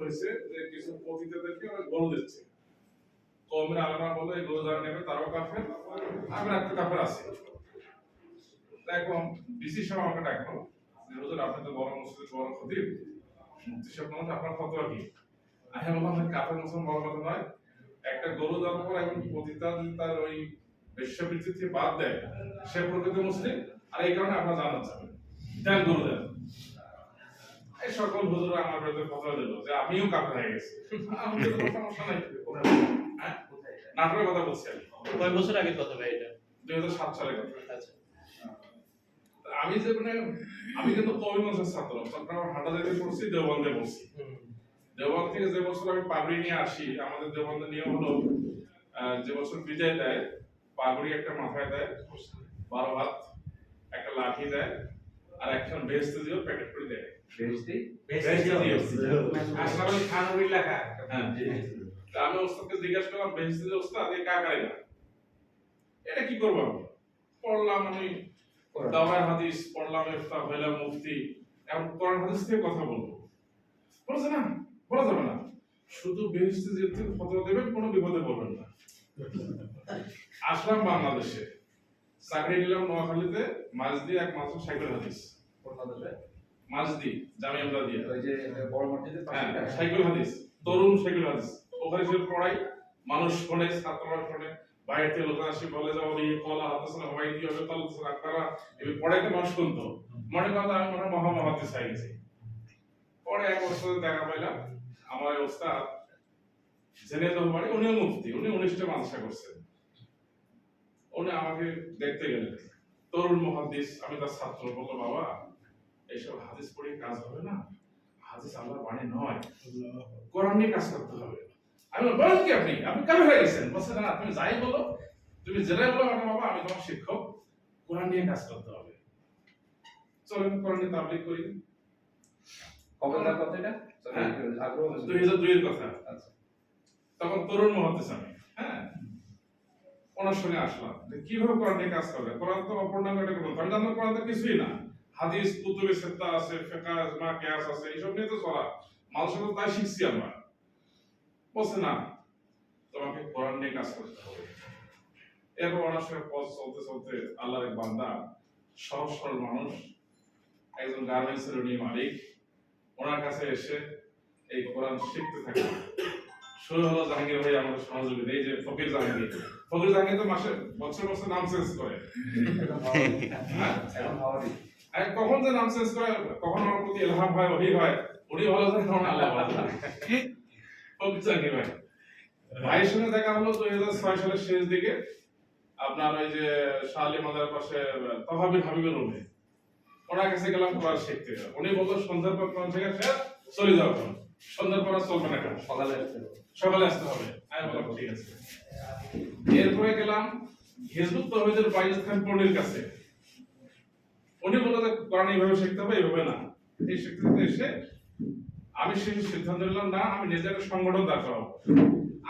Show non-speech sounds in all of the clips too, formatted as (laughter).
হয়েছে যে কিছু পতিতাদেরকে ওরা গোল দিচ্ছে। কৌমের আলামা বলে, এই গোল যারা নেবে তারাও কাফের আমি একটা কাফের আছি এখন ডিসি সাহেব আমাকে ডাকলো হুজুর, আপনি তো বড় মসজিদের বড় খতিব। মুফতি সাহেব মানুষ আপনার ফতোয়া কি? আমি বললাম কাফের মুসলমান বড় কথা নয়। একটা গরু দেওয়ার পর এখন পতিতা তার ওই বেশ্যবৃত্তি থেকে বাদ দেয়। সে প্রকৃত মুসলিম। আর এই কারণে আপনার জানা যাবে দেন গরু দেন। সকল হুজুর আমার বিরুদ্ধে কথা দিল যে আমিও কাপড় হয়ে গেছি। আমি তো কোনো সমস্যা নাই হ্যাঁ নাটোরের কথা বলছি আমি। কয় বছর আগে কথা ভাই এটা? দুই হাজার সাত সালের কথা। আচ্ছা। আমি যে মানে আমি কিন্তু কবিগঞ্জের ছাত্র চট্টগ্রাম হাটাজারি পড়ছি দেওবন্দে পড়ছি। দেওবন্দ থেকে যে বছর আমি পাগড়ি নিয়ে আসি আমাদের দেওবন্দে নিয়ম হলো যে বছর বিদায় দেয় পাগড়ি একটা মাথায় দেয় বারো হাত একটা লাঠি দেয় আর একজন ভেস্তে দিয়েও প্যাকেট করে দেয়। বেহেশতি? বেহেশতি লেখা। হ্যাঁ। আমি ওস্তাদকে জিজ্ঞাসা করলাম বেহেস্তে যে ওস্তাদ? এই কাকারি না। এটা কি করব আমি? পড়লাম আমি দাওয়ার হাদিস পড়লাম ইফতা হইলাম মুফতি। এখন কোরআন হাদিস থেকে কথা বলব। বলেছে না? বলা যাবে না? শুধু বেহেস্তে যে থেকে ফতোয়া দেবেন কোনো বিপদে পড়বেন না। আসলাম বাংলাদেশে। চাকরি নিলাম নোয়াখালীতে মাঝদি এক মাত্র সাইকেল হাদিস। বাংলাদেশে। মাঝদি জামিয়া দিয়ে ওই যে বড় মসজিদের পাশে হ্যাঁ সাইকেল হাদিস তরুণ সাইকেল হাদিস। ওখানে সে পড়াই মানুষ শোনে ছাত্ররা শোনে। বাইরে থেকে লোক আসি বলে যে ওই কলা হাদিস না হয় কি হবে? তাহলে তো আপনারা এই পড়াইতে মানুষ শুনতো। মনে কথা আমি মনে মহা মহাদিস হয়ে গেছি। পরে এক বছর দেখা পাইলাম আমার ওস্তাদ জেনে তো বাড়ি উনিও মুফতি উনি উনিশটা মাদ্রাসা করছেন। উনি আমাকে দেখতে গেলেন। তরুণ মহাদিস আমি তার ছাত্র বলল বাবা এইসব হাদিস পড়ে কাজ হবে না। হাদিস আল্লাহর বাণী নয়। কোরআন নিয়ে কাজ করতে হবে। আমি বলেন কি আপনি? আপনি কেন হয়ে গেছেন? বলছে না তুমি যাই বলো। তুমি যেটাই বলো আমাকে বাবা আমি তোমার শিক্ষক। কোরআন নিয়ে কাজ করতে হবে। চলেন কোরআন নিয়ে তাবলিগ করি। কবেকার কথা এটা? হ্যাঁ। আগ্রহ হয়েছে। দুই হাজার দুইয়ের কথা। আচ্ছা। তখন তরুণ মহাদিস আমি হ্যাঁ? ওনার সঙ্গে আসলাম। কীভাবে কোরআন নিয়ে কাজ করবে? কোরআন তো অপূর্ণাঙ্গ একটা গ্রন্থ আমি জানতাম কোরআন তো কিছুই না। হাদিস কুতুবে সেত্তা আছে ফেকা ইজমা কিয়াস আছে এইসব নিয়ে তো চলা। মানুষের তো তাই শিখছি আমরা। বলছে না তোমাকে কোরআন নিয়ে কাজ করতে হবে। এরপর ওনার সঙ্গে পথ চলতে চলতে আল্লাহর এক বান্দা সহজ সরল মানুষ একজন গার্মেন্টসের উনি মালিক। ওনার কাছে এসে এই কোরআন শিখতে থাকে। শুরু হলো জাহাঙ্গীর ভাই আমাদের সহযোগিতা এই যে ফকির জাহাঙ্গীর। ফকির জাহাঙ্গীর তো মাসে বছর বছর নাম চেঞ্জ করে। (laughs) আর কখন যে নাম চেঞ্জ করে কখন আমার প্রতি এলহাম হয় ওহি হয় উনি ভালো জানেন তখন আল্লাহ ভালো। ফকির ভাই? ভাইয়ের সঙ্গে দেখা হলো দুই হাজার ছয় সালের শেষ দিকে। আপনার ওই যে শালি মাজার পাশে তহাবির হাবিবের রুমে। ওনার কাছে গেলাম কোরআন শিখতে। উনি বলল সন্ধ্যার পর কোরআন শেখা শেষ চলে যাও সন্ধ্যার পর চলবে না কেন সকালে। সকালে আসতে হবে। আমি বললাম ঠিক আছে। এরপরে গেলাম হিজবুত তহিদের বাইজ খান পন্ডির কাছে। উনি বলল যে, কোরআন এইভাবে শিখতে হবে, এইভাবে না। এই শিখতে এসে, আমি সেই সিদ্ধান্ত নিলাম, না, আমি নিজের সংগঠন দাঁড় করাবো।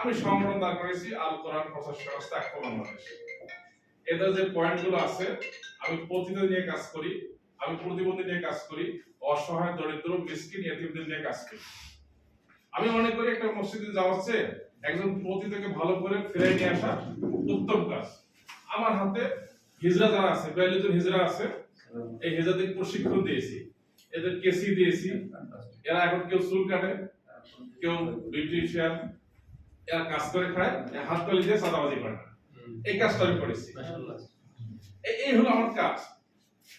আমি সংগঠন দাঁড় করেছি আল কোরআন প্রচার সংস্থা এক বাংলাদেশ। এদের যে পয়েন্টগুলো আছে, আমি পতিতা নিয়ে কাজ করি, আমি প্রতিবন্ধী নিয়ে কাজ করি, অসহায়, দরিদ্র, মিসকিন, এতিমদের নিয়ে কাজ করি। আমি মনে করি একটা মসজিদে যাওয়া হচ্ছে, একজন পতিতাকে ভালো করে ফিরে নিয়ে আসা উত্তম কাজ। আমার হাতে হিজরা যারা আছে বিয়াল্লিশ জন হিজরা আছে এই হিজরাদের প্রশিক্ষণ দিয়েছি এদের কেসি দিয়েছি এরা এখন কেউ চুল কাটে কেউ বিউটিশিয়ান এরা কাজ করে খায় হাত তালি দিয়ে সাদাবাজি করে। না এই কাজটা আমি করেছি। এই হলো আমার কাজ।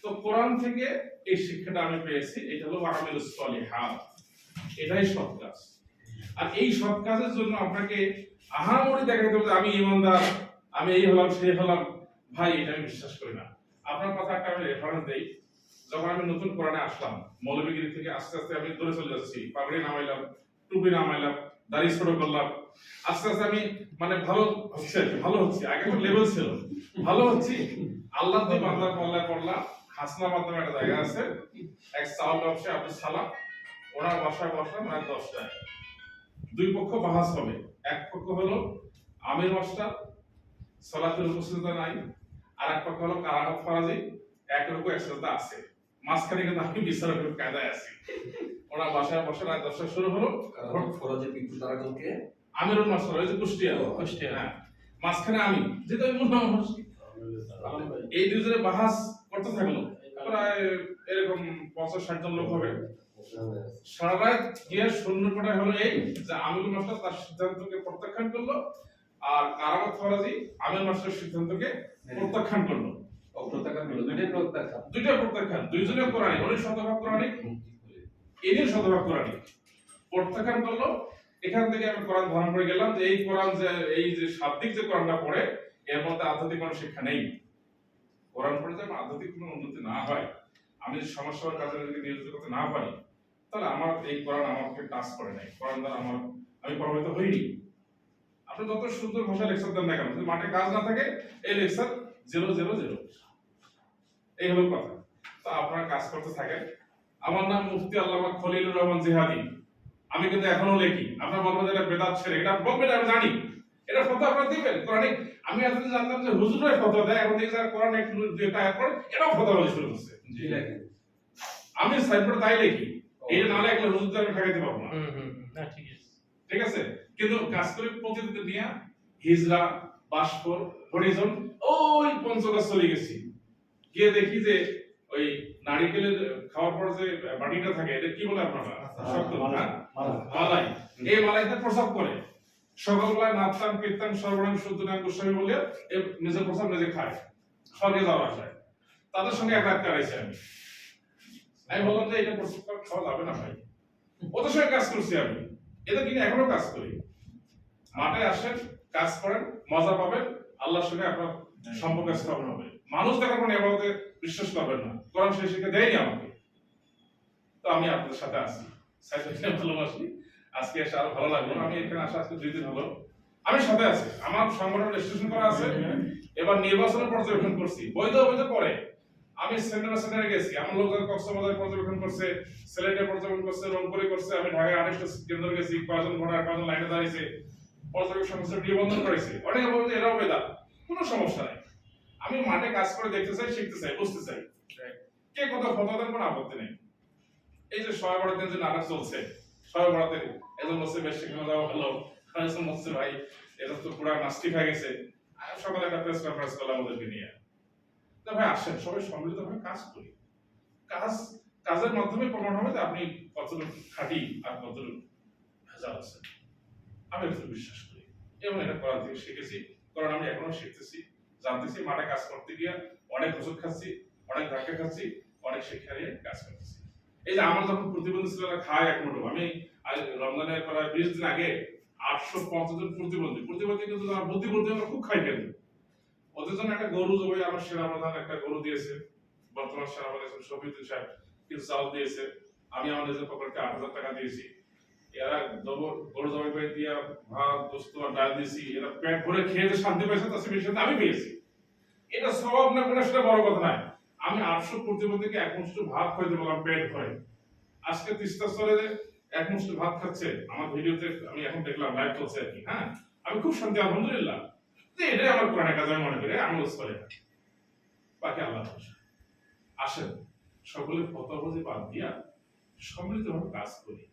তো কোরআন থেকে এই শিক্ষাটা আমি পেয়েছি এটা হলো আমিল সলিহাত। এটাই সৎ কাজ। আর এই সৎ কাজের জন্য আপনাকে আহামরি দেখাইতে হবে আমি ইমানদার আমি এই হলাম সেই হলাম। ভাই এটা আমি বিশ্বাস করি না। আপনার কথা একটা আমি রেফারেন্স দেই। যখন আমি নতুন কোরআনে আসলাম, মৌলবীগিরি থেকে আস্তে আস্তে আমি দূরে চলে যাচ্ছি, পাগড়ি নামাইলাম, টুপি নামাইলাম, দাড়ি ছোট করলাম। আস্তে আস্তে আমি মানে ভালো হচ্ছে ভালো হচ্ছে। আগে তো লেভেল ছিল। ভালো হচ্ছে। আল্লাহ দিয়ে বান্দা পাল্লা করলাম হাসনা মাধ্যমে একটা জায়গা আছে। এক চাউল ব্যবসায়ী আব্দুল সালাম। ওনার বাসায় বসলাম, রাত দশটায়। দুই পক্ষ বাহাস হবে। এক পক্ষ হলো আমির মাস্টার সলাতের উপস্থিততা নাই আর এক পক্ষ হলো কারামত ফরাজি একের উপর একসাথে আছে। মাঝখানে কিন্তু আমি বিচারকের কায়দায় আছি। ওরা বাসায় বসে রাত দশটা শুরু হলো। ফরজে পিতু তারা কোনকে আমিরুল মাস্টার ওই যে কুষ্টিয়া। কুষ্টিয়া। হ্যাঁ। মাঝখানে আমি যেটা আমি মুন্না মানুষ। এই দুজনে বাহাস করতে থাকল। প্রায় এরকম পঞ্চাশ ষাট জন লোক হবে। সারা রাত গিয়ে শূন্য হলো এই যে আমিরুল মাস্টার তার সিদ্ধান্তকে প্রত্যাখ্যান করল। আর কারামত ফরাজি আমির মাস্টার সিদ্ধান্তকে প্রত্যাখ্যান করল। প্রত্যাখ্যান করল দুইটাই প্রত্যাখ্যান। দুইটা প্রত্যাখ্যান দুইজনে কোরআনি উনি শতভাগ কোরআনি ইনি শতভাগ কোরআনি প্রত্যাখ্যান করল এখান থেকে আমি কোরআন ধারণ করে গেলাম যে এই কোরআন যে এই যে শাব্দিক যে কোরআনটা পড়ে এর মধ্যে আধ্যাত্মিক কোনো শিক্ষা নেই। কোরআন পড়ে যে আমার আধ্যাত্মিক কোনো উন্নতি না হয় আমি যদি সমাজসেবার কাজে যদি নিয়োজিত করতে না পারি তাহলে আমার এই কোরআন আমাকে টাচ করে নাই। কোরআন দ্বারা আমার আমি প্রভাবিত হইনি। আপনি যত সুন্দর ভাষা লেকচার দেন না কেন যদি মাঠে কাজ না থাকে এই লেকচার জিরো জিরো জিরো এই হলো কথা। তো আপনারা কাজ করতে থাকেন। আমার নাম মুফতি আল্লামা খলিলুর রহমান জিহাদি। আমি কিন্তু এখনও লেখি। আপনার বলবেন এটা বেদাত ছেড়ে এটা বলবেন আমি জানি। এটা ফটো আপনারা দিবেন কোরআনে আমি এতদিন জানতাম যে হুজুরের ফটো দেয় এখন দেখি যারা কোরআন একটু দুইটা আয়াত পড়ে এটাও ফটো বলে শুরু করছে। আমি সাইডবোর্ডে তাই লিখি। এইটা না লেখলে হুজুরদের আমি ঠেকাইতে পারব না। হুম হুম হুম। না ঠিক আছে। ঠিক আছে? কিন্তু কাজ করে প্রতিদিন নিয়ে হিজরা বাষ্পর হরিজন ওই পঞ্চগড় চলে গেছি। গিয়ে দেখি যে ওই নারিকেলের খাওয়ার পর যে বাটিটা থাকে এটা কি বলে আপনারা? শক্ত না মালাই। এই মালাইতে প্রসাব করে। সকালবেলায় নাচতাম কীর্তন সর্বনাম শুদ্ধনাম গোস্বামী বলে নিজের প্রসাব নিজে খায়। স্বর্গে যাওয়া যায়। তাদের সঙ্গে এক রাত কাটাইছি আমি। আমি বললাম যে এটা করে খাওয়া যাবে না ভাই। ওদের সঙ্গে কাজ করছি আমি। এটা কিনে এখনও কাজ করি? মাঠে আসেন, কাজ করেন, মজা পাবেন, আল্লাহর সঙ্গে আপনার সম্পর্ক স্থাপন হবে। মানুষ দেখার পর এবারে বিশ্বাস করবেন না। কোরআন সেই শিক্ষা দেয়নি আমাকে। তো আমি আপনাদের সাথে আছি। ভালোবাসি। আজকে এসে আরও ভালো লাগল। আমি এখানে আসা আজকে দুই দিন হলো। আমি সাথে আছি। আমার সংগঠন রেজিস্ট্রেশন করা আছে। এবার নির্বাচনের পর্যবেক্ষণ করছি। বৈধ অবৈধ পরে। আমি সেন্টার সেন্টারে গেছি। আমার লোক কক্সবাজার পর্যবেক্ষণ করছে, সিলেটে পর্যবেক্ষণ করছে, রংপুরে করছে। আমি ঢাকায় আরেকটা কেন্দ্র গেছি। কয়জন ভোটার, কয়জন লাইনে দাঁড়িয়েছে। পর্যবেক্ষণ করছে নিবন্ধন করেছে। অনেকে বলছে এরাও বেদা কোনো সমস্যা নাই। আমি মাঠে কাজ করে দেখতে চাই, শিখতে চাই, বুঝতে চাই। কে কত ফটো দেন, কোনো আপত্তি নেই। এই যে সবাই বড় দিন যে নাটক চলছে। সবাই বড় দিন একজন বলছে, বেশ, সেখানে যাওয়া ভালো। আরেকজন বলছে, ভাই এটা তো পুরো নাস্তিক হয়ে গেছে। সকালে একটা প্রেস কনফারেন্স করলাম ওদেরকে নিয়ে। তা ভাই, আসেন, সবাই সম্মিলিতভাবে কাজ করি। কাজ, কাজের মাধ্যমে প্রমাণ হবে যে আপনি কতটুকু খাঁটি আর কতটুকু ভেজাল আছে আমি একটু বিশ্বাস করি। এবং এটা করার থেকে শিখেছি। কারণ আমি এখনও শিখতেছি। জানতেছি, মাঠে কাজ করতে গিয়ে অনেক ওষুধ খাচ্ছি, অনেক ধাক্কা খাচ্ছি, অনেক শিক্ষা নিয়ে কাজ করতেছি। এই যে আমার যখন প্রতিবন্ধী ছিল খায় এক মুঠো, আমি রমজানের প্রায় বিশ দিন আগে আটশো পঞ্চাশ জন প্রতিবন্ধী প্রতিবন্ধী কিন্তু আমার বুদ্ধিবন্ধী আমরা খুব খাই কিন্তু ওদের জন্য একটা গরু জবাই আমার সেনা প্রধান একটা গরু দিয়েছে। বর্তমান সেনা প্রধান শফিউদ্দিন সাহেব। কিছু চাল দিয়েছে। আমি আমার নিজের পকেটে আট হাজার টাকা দিয়েছি। এরা গরু দিয়ে ভাত খেয়ে শান্তি চেয়ে আমি পেয়েছি। এটা স্বভাব না সেটা বড় কথা নয়। আটশো ভাত আমার এখন দেখলাম চলছে হ্যাঁ? আমি খুব শান্তি, আলহামদুলিল্লাহ। এটাই আমার কাজ মনে বাকি আল্লাহ আসেন, সকলে বাদ দিয়া কাজ করি।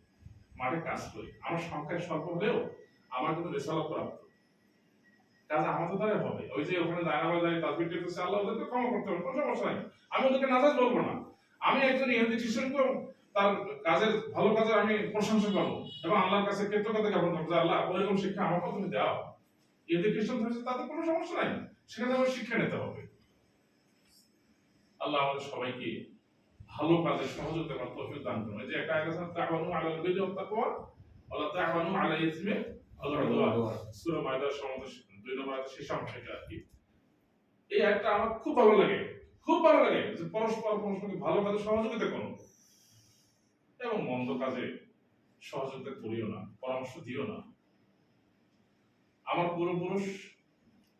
মাঠে কাজ করি। আমার সংখ্যায় স্বল্প হলেও আমার কিন্তু রেসালত প্রাপ্ত। কাজ আমাদের দ্বারা হবে। ওই যে ওখানে দায়নাবাজ দাঁড়িয়ে তাজবির করতেছে, আল্লাহ ওদেরকে ক্ষমা করতে হবে, কোনো সমস্যা নেই। আমি ওদেরকে নাজাজ বলব না। আমি একজন ইহুদি খ্রিস্টানকে তার কাজের, ভালো কাজের আমি প্রশংসা করব এবং আল্লাহর কাছে কৃতজ্ঞতা জ্ঞাপন করব যে, আল্লাহ, ওইরকম শিক্ষা আমাকে তুমি দাও। ইহুদি খ্রিস্টান হয়েছে তাদের কোনো সমস্যা নাই। সেখানে আমার শিক্ষা নিতে হবে। আল্লাহ আমাদের সবাইকে ভালো কাজে সহযোগিতা করার তৌফিক দান করুন। এই যে একটা আয়াত আছে তাআওয়ানু আলাল বিররি ওয়াত তাকওয়া ওয়ালা তাআওয়ানু আলাল ইসমি ওয়াল উদওয়ান সূরা মাইদার সমাবেশ দুই নম্বর আয়াতের শেষ অংশ এটা আর কি। এই আয়াতটা আমার খুব ভালো লাগে, খুব ভালো লাগে যে পরস্পর পরস্পরকে ভালো কাজে সহযোগিতা করো এবং মন্দ কাজে সহযোগিতা করিও না, পরামর্শ দিও না। আমার পূর্বপুরুষ,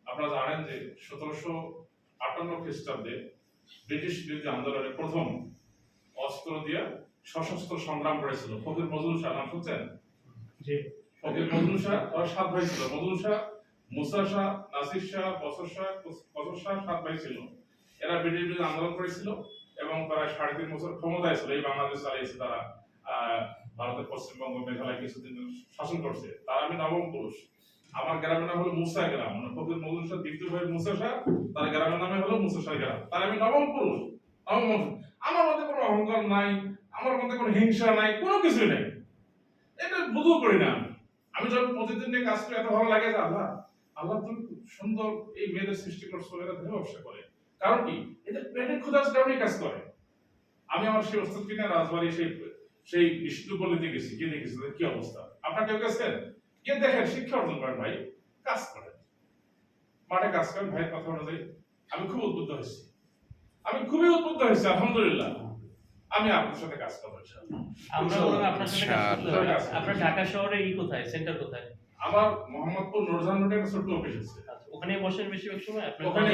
আপনারা জানেন যে সতেরোশো আটান্ন খ্রিস্টাব্দে ব্রিটিশ বিরোধী আন্দোলনে প্রথম অস্ত্র দিয়ে সশস্ত্র সংগ্রাম করেছিল। ফকির নজরুল শাহ নাম শুনছেন? ফকির নজরুল শাহ ওর সাত ভাই ছিল। নজরুল শাহ মুসা শাহ নাসির শাহ বসর শাহ কসর শাহ সাত ভাই ছিল। এরা ব্রিটিশ বিরোধী আন্দোলন করেছিল এবং প্রায় সাড়ে তিন বছর ক্ষমতায় ছিল। এই বাংলাদেশ চালিয়েছে তারা। আহ, ভারতের পশ্চিমবঙ্গ মেঘালয় কিছুদিন শাসন করছে। তার আমি নবম পুরুষ আমার গ্রামের নাম হলো মুসা গ্রাম। মানে ফকির মজুর শাহ দ্বিতীয় ভাই মুসা শাহ তার গ্রামের নামে হলো মুসা শাহ গ্রাম। তার আমি নবম পুরুষ নবম বংশ। আমার মধ্যে কোনো অহংকার নাই, আমার মধ্যে কোনো হিংসা নাই, কোনো কিছুই নাই। এটা বুঝও করি না আমি। যখন প্রতিদিন নিয়ে কাজ করি, এত ভালো লাগে যে আল্লাহ আল্লাহ তুমি সুন্দর এই মেয়েদের সৃষ্টি করছ এরা ধরে ব্যবসা করে। কারণ কি? এদের পেটে ক্ষুধার কারণে কাজ করে। আমি আমার সেই ওস্তাদ কিনা রাজবাড়ি সেই সেই বিষ্ণুপল্লীতে গেছি, গিয়ে দেখেছি কি অবস্থা। আপনার কেউ গেছেন? গিয়ে দেখেন, শিক্ষা অর্জন করেন ভাই, কাজ করেন। মাঠে কাজ করেন, ভাইয়ের কথা অনুযায়ী। আমি খুব উদ্বুদ্ধ হয়েছি। আমি খুবই উদ্বুদ্ধ হয়েছি, আলহামদুলিল্লাহ। আমি আপনার সাথে কাজ করব ইনশাআল্লাহ। আমরা বরং আপনার সাথে কাজ করব আচ্ছা। আপনার ঢাকা শহরে ই কোথায় সেন্টার কোথায় আমার মোহাম্মদপুর নুরজান রোডে একটা ছোট্ট অফিস আছে আচ্ছা, ওখানে বসেন বেশিরভাগ সময় আপনি ওখানে।